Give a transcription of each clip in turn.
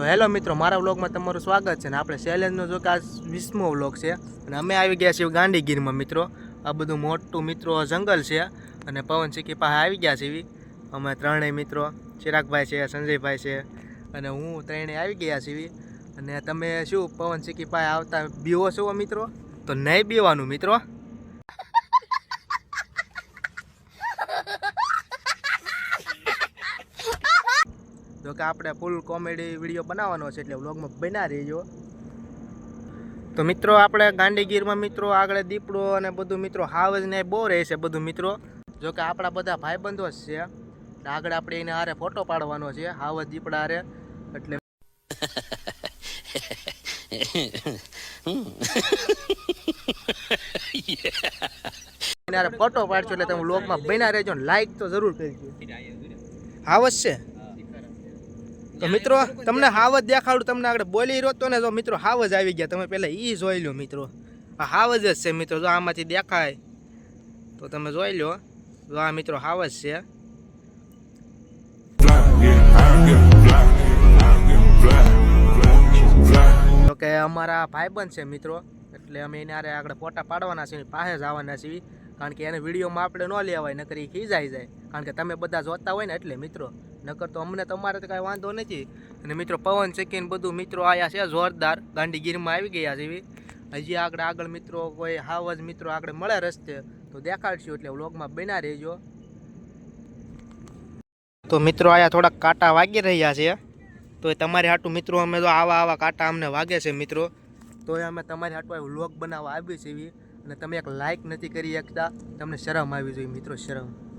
તો હેલો મિત્રો, મારા વ્લોગમાં તમારું સ્વાગત છે ને આપણે શૈલેન્જનો જો કે આ વીસમો વ્લોગ છે અને અમે આવી ગયા છીએ ગાંધીગીરમાં મિત્રો. આ બધું મોટું મિત્રો જંગલ છે અને પવન સિક્કી પાસે આવી ગયા છીએ અમે ત્રણેય મિત્રો, ચિરાગભાઈ છે, સંજયભાઈ છે અને હું ત્રણેય આવી ગયા છીએ અને તમે શું પવન સિક્કી પાસે આવતા બીવો છો મિત્રો? તો નહીં બીવાનું મિત્રો. જો કે આપણે ફૂલ કોમેડી વીડિયો બનાવવાનો છે એટલે વ્લોગમાં બના રહેજો. તો મિત્રો, આપણે ગાંધીગીરમાં મિત્રો આગળ દીપડો અને બધું મિત્રો હાવજ ને બહુ રહે છે બધું મિત્રો. જો કે આપણા બધા ભાઈબંધો જ છે. આગળ આપણે એને હારે ફોટો પાડવાનો છે, હાવજ દીપડા હારે. એટલે ફોટો પાડશો એટલે તમે લોકમાં બન્યા રહેજો ને લાઈક તો જરૂર કરજો. હાવજ છે? તો મિત્રો, તમને હાવજ દેખાડું, તમને આગળ બોલી રહ્યો તો ને જો મિત્રો હાવજ આવી ગયા. તમે પહેલાં એ જોઈ લો મિત્રો. આ હાવ જ છે મિત્રો, જો આમાંથી દેખાય, તો તમે જોઈ લો જો આ મિત્રો હાવજ છે. તો કે અમારા ભાઈબંધ છે મિત્રો, એટલે અમે એને આગળ ફોટા પાડવાના છીએ પાસે જ આવવાના છીએ. કારણ કે એને વિડીયોમાં આપણે ન લેવાય, નકરી ખીજાઈ જાય. કારણ કે તમે બધા જોતા હોય ને એટલે મિત્રો. નકર તો અમને તમારે તો કાંઈ વાંધો નથી. અને મિત્રો, પવન ચકીને બધું મિત્રો આયા છે, જોરદાર. ગાંધીગીરમાં આવી ગયા છે એવી. હજી આગળ આગળ મિત્રો કોઈ હાવજ મિત્રો આગળ મળે રસ્તે, તો દેખાડશું એટલે વ્લોગમાં બના રહેજો. તો મિત્રો, આયા થોડાક કાંટા વાગી રહ્યા છે. તો એ તમારી હાટું મિત્રો, અમે તો આવા આવા કાંટા અમને વાગે છે મિત્રો. તો એ અમે તમારી હાટું વ્લોગ બનાવવા આવી છે અને તમે એક લાઇક નથી કરી શકતા. તમને શરમ આવી જોઈએ મિત્રો, શરમ.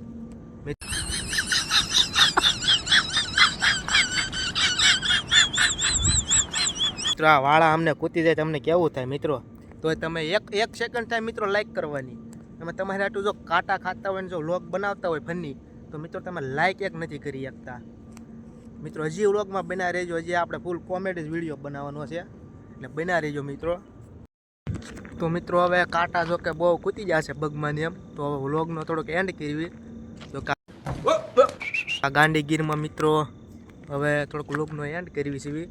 મિત્રો, આ વાળા અમને કૂતી જાય તમને કેવું થાય મિત્રો? તો તમે એક એક સેકન્ડ થાય મિત્રો લાઇક કરવાની. તમે તમારે આટલું જો કાંટા ખાતા હોય ને જો વ્લોગ બનાવતા હોય ફની તો મિત્રો તમે લાઇક એક નથી કરી શકતા. મિત્રો, હજી વ્લોગમાં બના રહેજો. હજી આપણે ફૂલ કોમેડી વીડિયો બનાવવાનો છે. એટલે બના રહેજો મિત્રો. તો મિત્રો, હવે કાંટા જો કે બહુ કૂતી જશે બગમાની એમ, તો હવે વ્લોગનો થોડોક એન્ડ કરવી. તો આ ગાંડીગીરમાં મિત્રો, હવે થોડોક વ્લોગનો એન્ડ કરવી છે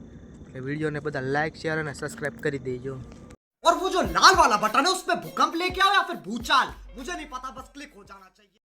એટલે વિડીયોને બધા લાઈક શેર અને સબસ્ક્રાઈબ કરી દેજો और वो जो लाल वाला बटन है उस पे भूकंप लेके आओ या फिर भूचाल मुझे नहीं पता बस क्लिक हो जाना चाहिए